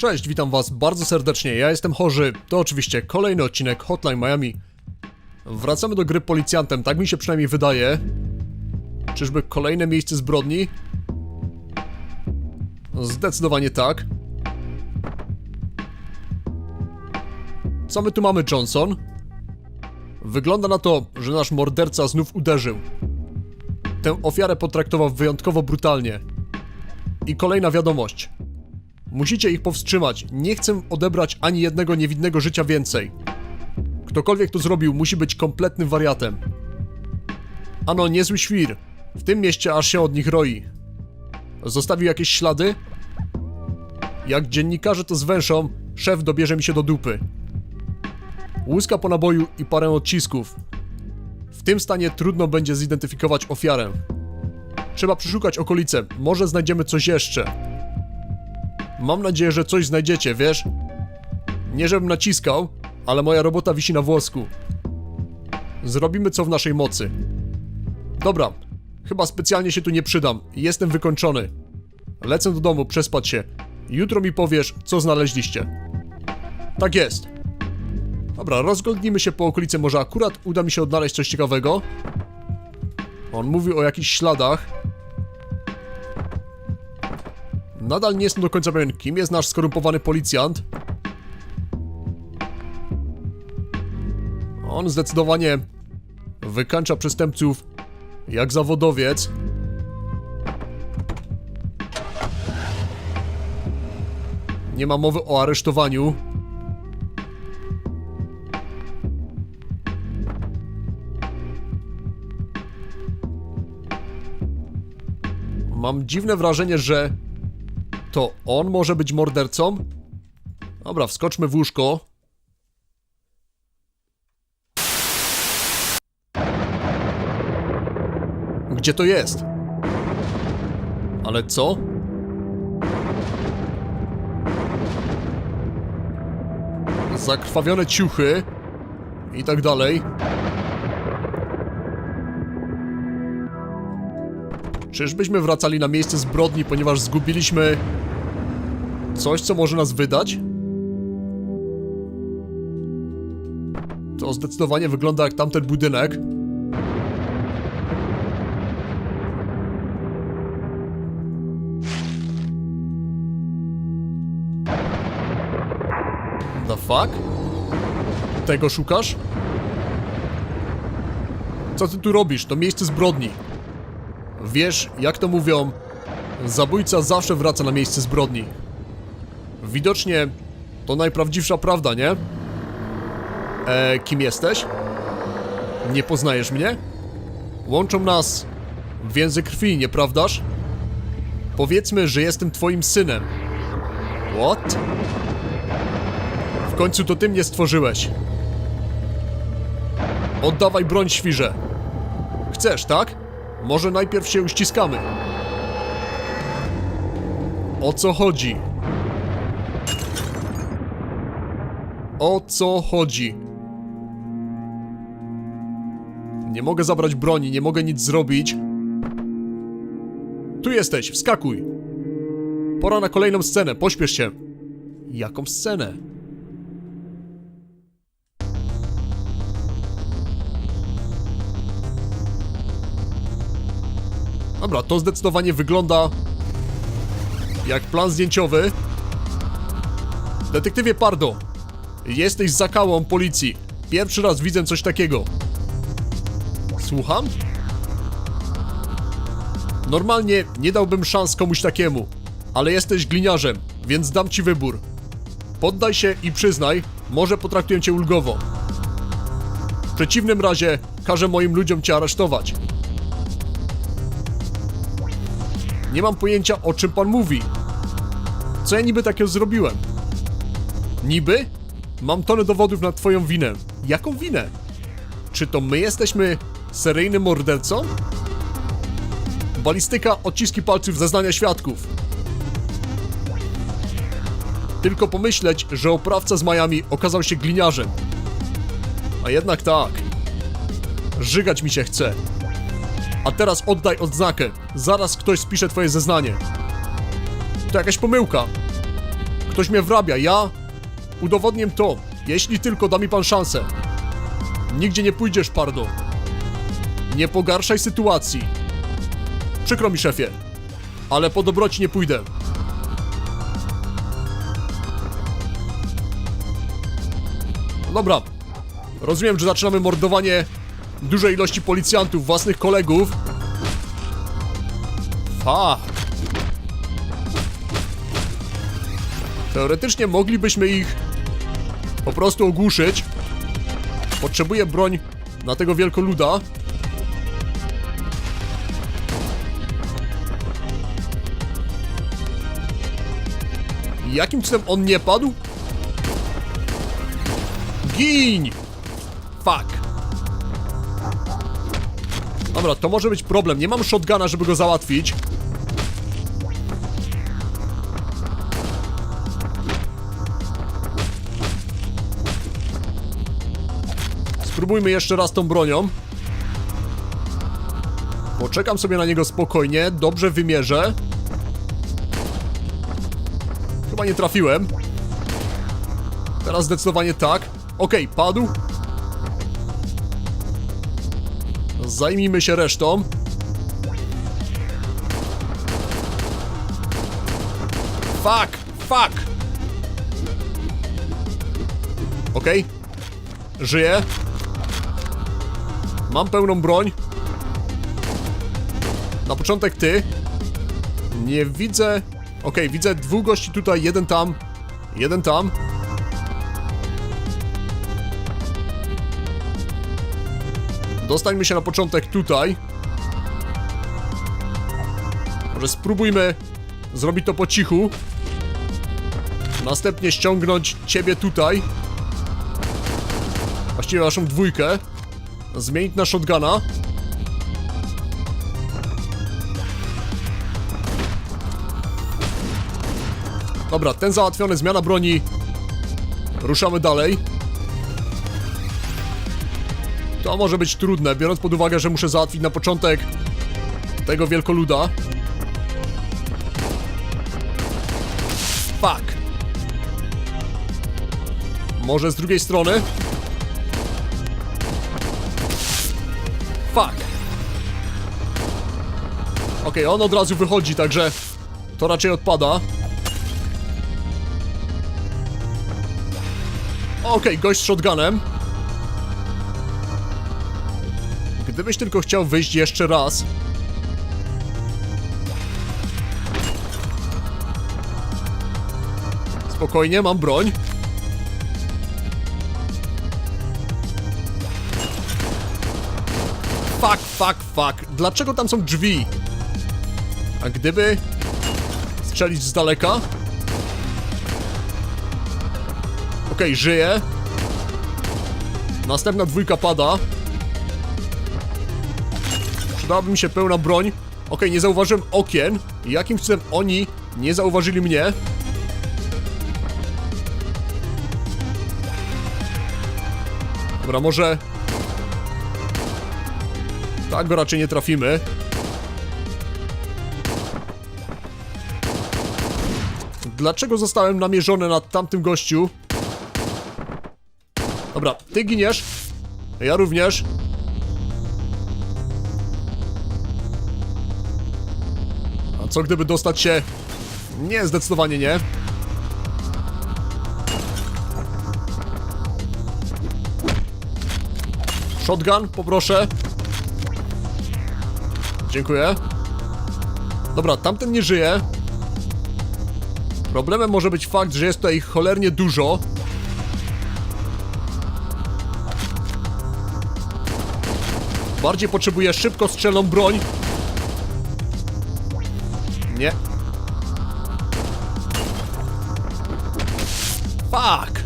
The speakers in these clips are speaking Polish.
Cześć, witam was bardzo serdecznie. Ja jestem chorzy. To oczywiście kolejny odcinek Hotline Miami. Wracamy do gry policjantem, tak mi się przynajmniej wydaje. Czyżby kolejne miejsce zbrodni? Zdecydowanie tak. Co my tu mamy, Johnson? Wygląda na to, że nasz morderca znów uderzył. Tę ofiarę potraktował wyjątkowo brutalnie. I kolejna wiadomość. Musicie ich powstrzymać. Nie chcę odebrać ani jednego niewinnego życia więcej. Ktokolwiek to zrobił, musi być kompletnym wariatem. Ano, niezły świr. W tym mieście aż się od nich roi. Zostawił jakieś ślady? Jak dziennikarze to zwęszą, szef dobierze mi się do dupy. Łuska po naboju i parę odcisków. W tym stanie trudno będzie zidentyfikować ofiarę. Trzeba przeszukać okolice, może znajdziemy coś jeszcze. Mam nadzieję, że coś znajdziecie, wiesz? Nie żebym naciskał, ale moja robota wisi na włosku. Zrobimy co w naszej mocy. Dobra, chyba specjalnie się tu nie przydam. Jestem wykończony. Lecę do domu, przespać się. Jutro mi powiesz, co znaleźliście. Tak jest. Dobra, rozglądnijmy się po okolicy, może akurat uda mi się odnaleźć coś ciekawego. On mówi o jakichś śladach. Nadal nie jestem do końca pewien, kim jest nasz skorumpowany policjant. On zdecydowanie wykańcza przestępców jak zawodowiec. Nie ma mowy o aresztowaniu. Mam dziwne wrażenie, że to on może być mordercą? Dobra, wskoczmy w łóżko. Gdzie to jest? Ale co? Zakrwawione ciuchy i tak dalej. Czyżbyśmy wracali na miejsce zbrodni, ponieważ zgubiliśmy coś, co może nas wydać? To zdecydowanie wygląda jak tamten budynek. The fuck? Tego szukasz? Co ty tu robisz? To miejsce zbrodni. Wiesz, jak to mówią, zabójca zawsze wraca na miejsce zbrodni. Widocznie to najprawdziwsza prawda, nie? E, kim jesteś? Nie poznajesz mnie? Łączą nas więzy krwi, nieprawdaż? Powiedzmy, że jestem twoim synem. What? W końcu to ty mnie stworzyłeś. Oddawaj broń, świrze. Chcesz, tak? Może najpierw się uściskamy. O co chodzi? O co chodzi? Nie mogę zabrać broni, nie mogę nic zrobić. Tu jesteś, wskakuj. Pora na kolejną scenę, pośpiesz się. Jaką scenę? Dobra, to zdecydowanie wygląda jak plan zdjęciowy. Detektywie Pardo, jesteś zakałą policji. Pierwszy raz widzę coś takiego. Słucham? Normalnie nie dałbym szans komuś takiemu, ale jesteś gliniarzem, więc dam ci wybór. Poddaj się i przyznaj, może potraktuję cię ulgowo. W przeciwnym razie każę moim ludziom cię aresztować. Nie mam pojęcia o czym pan mówi. Co ja niby takiego zrobiłem? Niby? Mam tonę dowodów na twoją winę. Jaką winę? Czy to my jesteśmy seryjnym mordercą? Balistyka, odciski palców, zeznania świadków. Tylko pomyśleć, że oprawca z Miami okazał się gliniarzem. A jednak tak. Żygać mi się chce. A teraz oddaj odznakę. Zaraz ktoś spisze twoje zeznanie. To jakaś pomyłka. Ktoś mnie wrabia, ja udowodnię to, jeśli tylko da mi pan szansę. Nigdzie nie pójdziesz, Pardo. Nie pogarszaj sytuacji. Przykro mi, szefie, ale po dobroci nie pójdę. Dobra, rozumiem, że zaczynamy mordowanie dużej ilości policjantów, własnych kolegów. Fuck. Teoretycznie moglibyśmy ich po prostu ogłuszyć. Potrzebuję broń na tego wielkoluda. Jakim cudem on nie padł? Gin! Fuck. Dobra, to może być problem. Nie mam shotguna, żeby go załatwić. Spróbujmy jeszcze raz tą bronią. Poczekam sobie na niego spokojnie, dobrze wymierzę. Chyba nie trafiłem. Teraz zdecydowanie tak. Okej, padł. Zajmijmy się resztą. Fuck! Fuck! Okej. Żyję. Mam pełną broń. Na początek ty. Nie widzę... Okej, widzę dwóch gości tutaj, jeden tam, jeden tam. Dostańmy się na początek tutaj. Może spróbujmy zrobić to po cichu. Następnie ściągnąć ciebie tutaj. Właściwie naszą dwójkę. Zmienić na shotguna. Dobra, ten załatwiony, zmiana broni. Ruszamy dalej. To może być trudne, biorąc pod uwagę, że muszę załatwić na początek tego wielkoluda. Fuck. Może z drugiej strony? Fuck. Okej, on od razu wychodzi, także to raczej odpada. Okej, gość z shotgunem. Gdybyś tylko chciał wyjść jeszcze raz. Spokojnie, mam broń. Fuck, fuck, fuck. Dlaczego tam są drzwi? A gdyby strzelić z daleka? Okej, żyje. Następna dwójka pada. Przydałaby mi się pełna broń. Okej, nie zauważyłem okien. Jakim cudem oni nie zauważyli mnie? Dobra, może... Tak go raczej nie trafimy. Dlaczego zostałem namierzony na tamtym gościu? Dobra, ty giniesz. Ja również. Co gdyby dostać się... Nie, zdecydowanie nie. Shotgun, poproszę. Dziękuję. Dobra, tamten nie żyje. Problemem może być fakt, że jest tutaj cholernie dużo. Bardziej potrzebuję szybko strzelną broń. Fuck!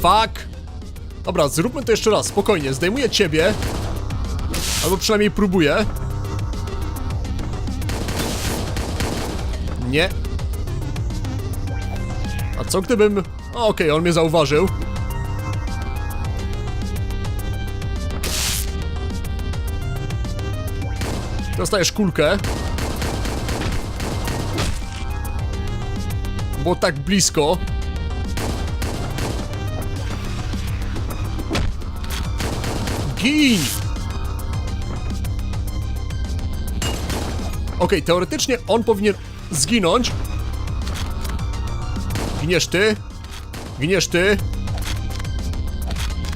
Fuck! Dobra, zróbmy to jeszcze raz, spokojnie. Zdejmuję ciebie. Albo przynajmniej próbuję. Nie. A co gdybym... Okej, on mnie zauważył. Dostajesz kulkę. Bo tak blisko. Gin! Okej, teoretycznie on powinien zginąć. Giniesz ty. Ty.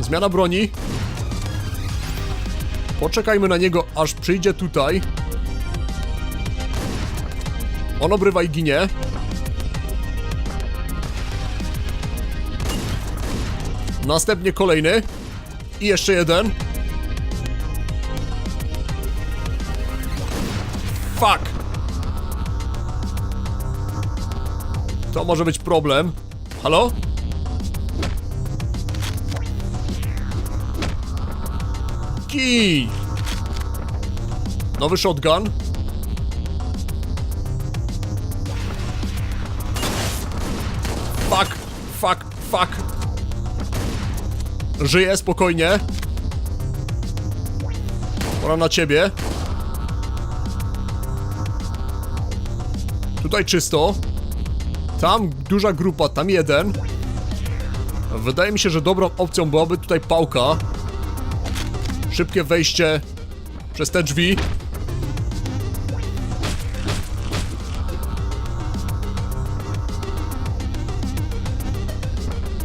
Zmiana broni. Poczekajmy na niego, aż przyjdzie tutaj. On obrywa i ginie. Następnie kolejny. I jeszcze jeden. Fuck! To może być problem. Halo? Kij! Nowy shotgun. Fuck, fuck, fuck. Żyję spokojnie. Pora na ciebie. Tutaj czysto. Tam duża grupa, tam jeden. Wydaje mi się, że dobrą opcją byłaby tutaj pałka. Szybkie wejście przez te drzwi.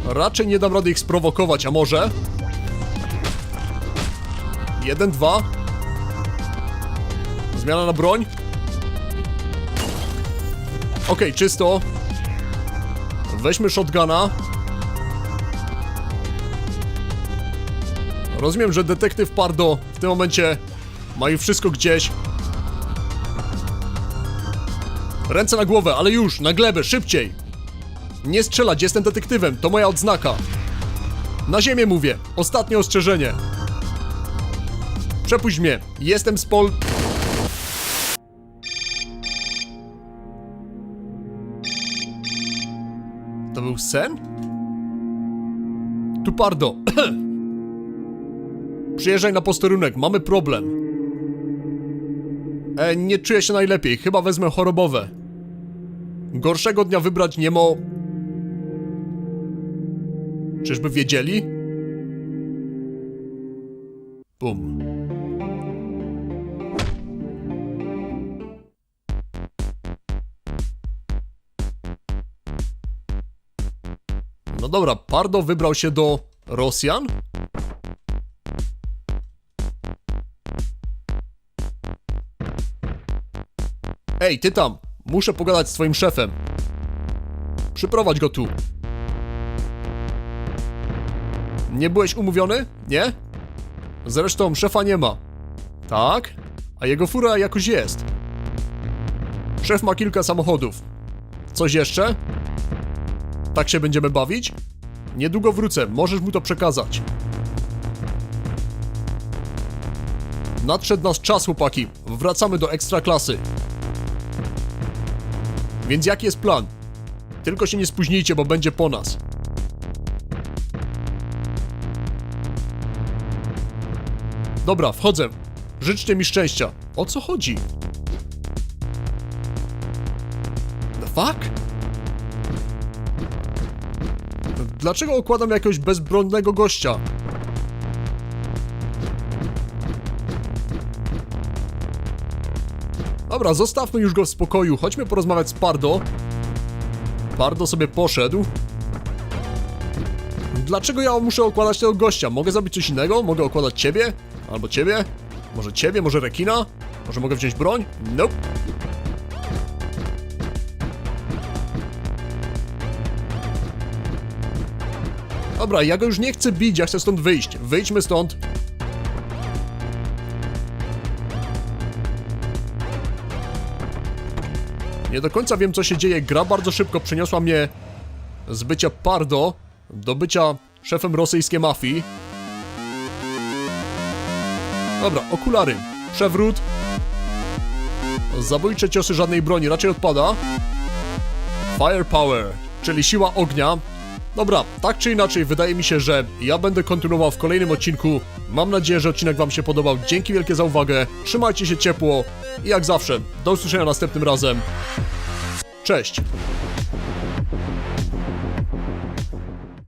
Raczej nie dam rady ich sprowokować, a może? Jeden, dwa. Zmiana na broń. Okej, czysto. Weźmy shotguna. Rozumiem, że detektyw Pardo w tym momencie ma już wszystko gdzieś. Ręce na głowę, ale już, na glebę, szybciej! Nie strzelać, jestem detektywem, to moja odznaka. Na ziemię mówię, ostatnie ostrzeżenie. Przepuść mnie, jestem z Pol... To był sen? Tu Pardo. Przyjeżdżaj na posterunek, mamy problem. E, nie czuję się najlepiej, chyba wezmę chorobowe. Gorszego dnia wybrać nie mo... Czyżby wiedzieli? Bum. No dobra, Pardo wybrał się do Rosjan? Ej, ty tam! Muszę pogadać z twoim szefem. Przyprowadź go tu. Nie byłeś umówiony? Nie? Zresztą szefa nie ma. Tak? A jego fura jakoś jest. Szef ma kilka samochodów. Coś jeszcze? Tak się będziemy bawić? Niedługo wrócę, możesz mu to przekazać. Nadszedł nas czas, chłopaki. Wracamy do ekstraklasy. Więc jaki jest plan? Tylko się nie spóźnijcie, bo będzie po nas. Dobra, wchodzę. Życzcie mi szczęścia. O co chodzi? The fuck? Dlaczego okładam jakiegoś bezbronnego gościa? Dobra, zostawmy już go w spokoju. Chodźmy porozmawiać z Pardo. Pardo sobie poszedł. Dlaczego ja muszę okładać tego gościa? Mogę zrobić coś innego? Mogę okładać ciebie? Albo ciebie? Może ciebie? Może rekina? Może mogę wziąć broń? Nope. Dobra, ja go już nie chcę bić, ja chcę stąd wyjść. Wyjdźmy stąd. Nie do końca wiem, co się dzieje. Gra bardzo szybko przeniosła mnie z bycia Pardo do bycia szefem rosyjskiej mafii. Dobra, okulary. Przewrót. Zabójcze ciosy żadnej broni, raczej odpada. Firepower, czyli siła ognia. Dobra, tak czy inaczej, wydaje mi się, że ja będę kontynuował w kolejnym odcinku. Mam nadzieję, że odcinek Wam się podobał. Dzięki wielkie za uwagę. Trzymajcie się ciepło i jak zawsze, do usłyszenia następnym razem. Cześć!